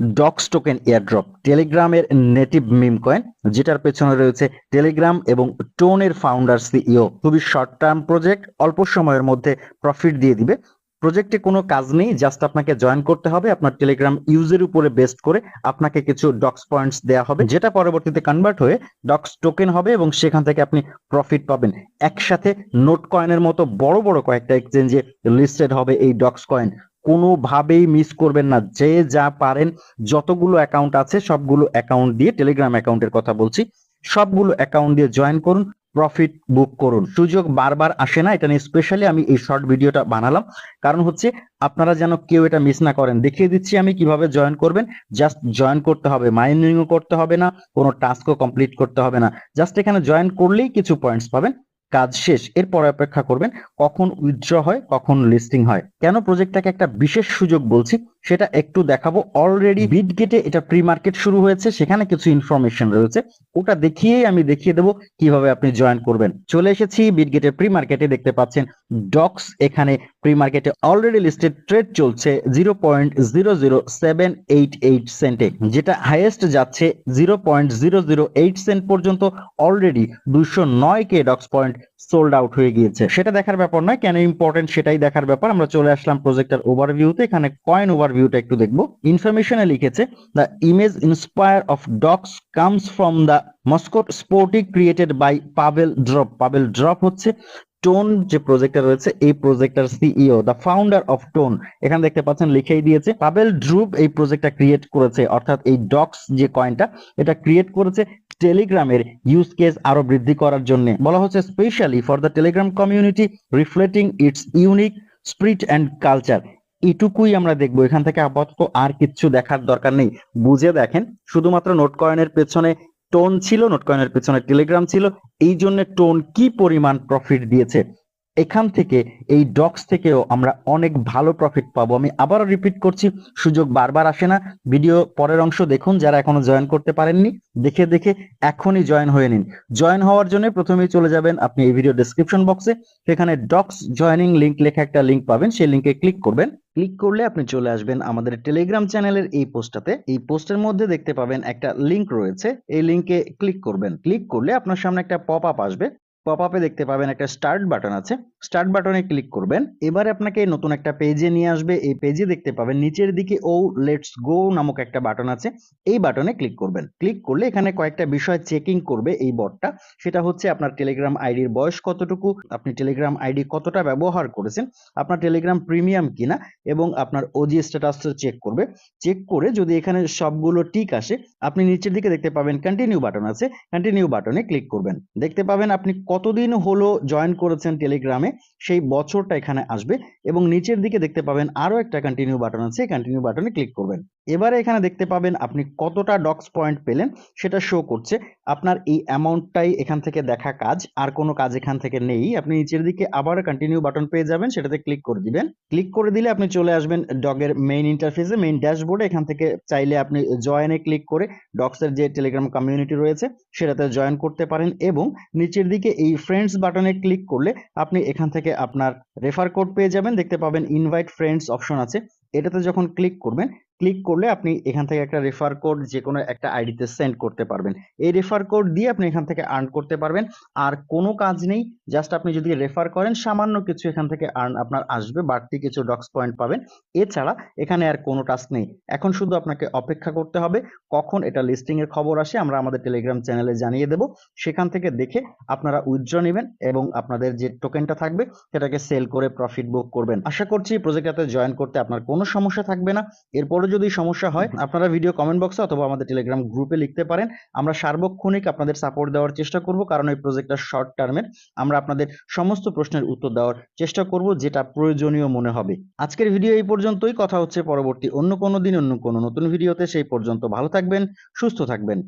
Docs token airdrop, টেলিগ্রামের native meme coin, যেটার পেছনে রয়েছে টেলিগ্রাম এবং টোনের ফাউন্ডার সিইও। খুবই শর্ট টার্ম প্রজেক্ট অল্প সময়ের মধ্যে প্রফিট দিয়ে দিবে। প্রজেক্টে কোনো কাজ নেই জাস্ট আপনাকে জয়েন করতে হবে, আপনার টেলিগ্রাম ইউজের উপরে বেস্ট করে আপনাকে কিছু ডক্স পয়েন্টস দেওয়া হবে, যেটা পরবর্তীতে কনভার্ট হয়ে ডক্স টোকেন হবে এবং সেখান থেকে আপনি প্রফিট পাবেন। একসাথে নোট কয়েনের মতো বড় বড় কয়েকটা এক্সচেঞ্জে লিস্টেড হবে এই ডক্স কয়েন। কোনোভাবেই মিস করবেন না। যে যা পারেন, যতগুলো অ্যাকাউন্ট আছে, সবগুলো অ্যাকাউন্ট দিয়ে টেলিগ্রাম অ্যাকাউন্টের কথা বলছি, সবগুলো অ্যাকাউন্ট দিয়ে জয়েন করুন প্রফিট বুক করুন। সুযোগ বারবার আসে না, এটা নিয়ে স্পেশালি আমি এই শর্ট ভিডিওটা বানালাম। কারণ হচ্ছে, আপনারা যেন কেউ এটা মিস না করেন। দেখিয়ে দিচ্ছি আমি কীভাবে জয়েন করবেন। জাস্ট জয়েন করতে হবে মাইনিংও করতে হবে না, কোনো টাস্কও কমপ্লিট করতে হবে না। জাস্ট এখানে জয়েন করলেই কিছু পয়েন্টস পাবেন। কাজ শেষ, এরপরে অপেক্ষা করবেন কখন উইথড্র হয়, কখন লিস্টিং হয়। কেন প্রজেক্টটাকে একটা বিশেষ সুযোগ বলছি? সেটা একটু দেখাবো। অলরেডি বিট গেটে এটা প্রি মার্কেট শুরু হয়েছে, সেখানে কিছু ইনফরমেশন রয়েছে। ওটা দেখিয়েই আমি দেখিয়ে দেবো কীভাবে আপনি জয়েন করবেন। চলে এসেছি বিটগেটের প্রি মার্কেটে দেখতে পাচ্ছেন ডক্স এখানে প্রি মার্কেটে অলরেডি লিস্টেড ট্রেড চলছে zero point zero zero seven eight eight সেন্টে যেটা হাইয়েস্ট যাচ্ছে zero point zero zero eight cent পর্যন্ত অলরেডি দুইশো নয় K Dogs point sold out হয়ে গিয়েছে। সেটা দেখার ব্যাপার নয়, কেন ইম্পর্টেন্ট সেটাই দেখার ব্যাপার। আমরা চলে আসলাম প্রজেক্টের ওভারভিউতে এখানে কয়েন ওভারভিউটা একটু দেখব। ইনফরমেশনে লিখেছে the image inspire of Dogs comes from the mascot Spotty created by Pavel drop Pavel drop হচ্ছে টোন যে প্রজেক্টটা রয়েছে, এই প্রজেক্টের CEO the founder of TON এখানে দেখতে পাচ্ছেন, লিখেই দিয়েছে পাবেল ড্রুপ এই প্রজেক্টটা ক্রিয়েট করেছে। অর্থাৎ এই ডক্স যে কয়েনটা এটা ক্রিয়েট করেছে টেলিগ্রামের ইউজ কেস আরও বৃদ্ধি করার জন্য। বলা হচ্ছে specially for the Telegram community reflecting its unique spirit and culture এটুকুই আমরা দেখব। এখান থেকে আপাতত আর কিছু দেখার দরকার নেই। বুঝে দেখেন, শুধুমাত্র নোট কয়েনের পেছনে টোন ছিল নোট কয়েনের পেছনে টেলিগ্রাম ছিল। এই জন্য টোন কি পরিমাণ প্রফিট দিয়েছে? এখান থেকে, এই ডক্স থেকেও আমরা অনেক ভালো প্রফিট পাবো। আমি আবারও রিপিট করছি, সুযোগ বারবার আসে না। ভিডিও পরের অংশ দেখুন, যারা এখনও জয়েন করতে পারেননি, দেখে দেখে এখনই জয়েন হয়ে নিন। জয়েন হওয়ার জন্য প্রথমেই চলে যাবেন আপনি এই ভিডিও ডেসক্রিপশন বক্সে সেখানে ডক্স জয়েনিং লিঙ্ক লেখা একটা লিঙ্ক পাবেন, সেই লিংকে ক্লিক করবেন। ক্লিক করলে আপনি চলে আসবেন আমাদের টেলিগ্রাম চ্যানেলের এই পোস্টটাতে এই পোস্টের মধ্যে দেখতে পাবেন একটা লিঙ্ক রয়েছে। এই লিংকে ক্লিক করবেন। ক্লিক করলে আপনার সামনে একটা পপ আপ আসবে। পপ আপে দেখতে পাবেন একটা স্টার্ট বাটন আছে। স্টার্ট বাটনে ক্লিক করবেন। এবারে আপনাকে নতুন একটা পেজে নিয়ে আসবে। এই পেজে দেখতে পাবেন নিচের দিকে ও লেটস গো নামক একটা বাটন আছে। এই বাটনে ক্লিক করবেন। ক্লিক করলে এখানে কয়েকটা বিষয় চেকিং করবে এই বটটা সেটা হচ্ছে আপনার টেলিগ্রাম আইডির বয়স কতটুকু, আপনি টেলিগ্রাম আইডি কতটা ব্যবহার করেছেন, আপনার টেলিগ্রাম প্রিমিয়াম কিনা এবং আপনার ওজি স্ট্যাটাস চেক করবে। চেক করে যদি এখানে সবগুলো টিক আসে, আপনি নিচের দিকে দেখতে পাবেন কন্টিনিউ বাটন আছে। কন্টিনিউ বাটনে ক্লিক করবেন। দেখতে পাবেন আপনি কতদিন হলো জয়েন করেছেন টেলিগ্রামে সেই বছরটা এখানে আসবে এবং নিচের দিকে দেখতে পাবেন আরও একটা কন্টিনিউ বাটন আছে কন্টিনিউ বাটনে ক্লিক করবেন। এবারে এখানে দেখতে পাবেন আপনি কতটা ডক্স পয়েন্ট পেলেন, সেটা শো করছে। আপনার এই অ্যামাউন্টটাই এখান থেকে দেখা কাজ, আর কোনো কাজ এখান থেকে নেই। আপনি নিচের দিকে আবার কন্টিনিউ বাটন পেয়ে যাবেন, সেটাতে ক্লিক করে দিবেন। ক্লিক করে দিলে আপনি চলে আসবেন ডগের মেইন ইন্টারফেসে মেইন ড্যাশবোর্ডে এখান থেকে চাইলে আপনি জয়েনে ক্লিক করে ডক্সের যে টেলিগ্রাম কমিউনিটি রয়েছে, সেটাতে জয়েন করতে পারেন এবং নিচের দিকে এই ফ্রেন্ডস বাটনে ক্লিক করলে আপনি এখান থেকে আপনার রেফার কোড পেয়ে যাবেন। দেখতে পাবেন ইনভাইট ফ্রেন্ডস অপশন আছে। এটাতে যখন ক্লিক করবেন ক্লিক করলে আপনি এখান থেকে একটা রেফার কোড যে কোনো একটা আইডিতে সেন্ড করতে পারবেন। এই রেফার কোড দিয়ে আপনি এখান থেকে আর্ন করতে পারবেন। আর কোনো কাজ নেই জাস্ট আপনি যদি রেফার করেন, সামান্য কিছু এখান থেকে আর্ন আপনার আসবে, বাড়তি কিছু ডক্স পয়েন্ট পাবেন। এছাড়া এখানে আর কোনো টাস্ক নেই। এখন শুধু আপনাকে অপেক্ষা করতে হবে, কখন এটা লিস্টিং এর খবর আসে আমরা আমাদের টেলিগ্রাম চ্যানেলে জানিয়ে দেব। সেখান থেকে দেখে আপনারা উইথড্র নেবেন এবং আপনাদের যে টোকেনটা থাকবে, সেটাকে সেল করে প্রফিট বুক করবেন। আশা করছি প্রজেক্টটাতে জয়েন করতে আপনার কোনো সমস্যা থাকবে না। এরপরে যদি সমস্যা হয় আপনারা ভিডিও কমেন্ট বক্সে অথবা আমাদের টেলিগ্রাম গ্রুপে লিখতে পারেন। আমরা সার্বক্ষণিক আপনাদের সাপোর্ট দেওয়ার চেষ্টা করব কারণ এই প্রজেক্টটা শর্ট টার্মের আমরা আপনাদের সমস্ত প্রশ্নের উত্তর দেওয়ার চেষ্টা করব যেটা প্রয়োজনীয় মনে হবে। আজকের ভিডিও এই পর্যন্তই। কথা হচ্ছে পরবর্তী অন্য কোনো দিন অন্য কোনো নতুন ভিডিওতে সেই পর্যন্ত ভালো থাকবেন সুস্থ থাকবেন।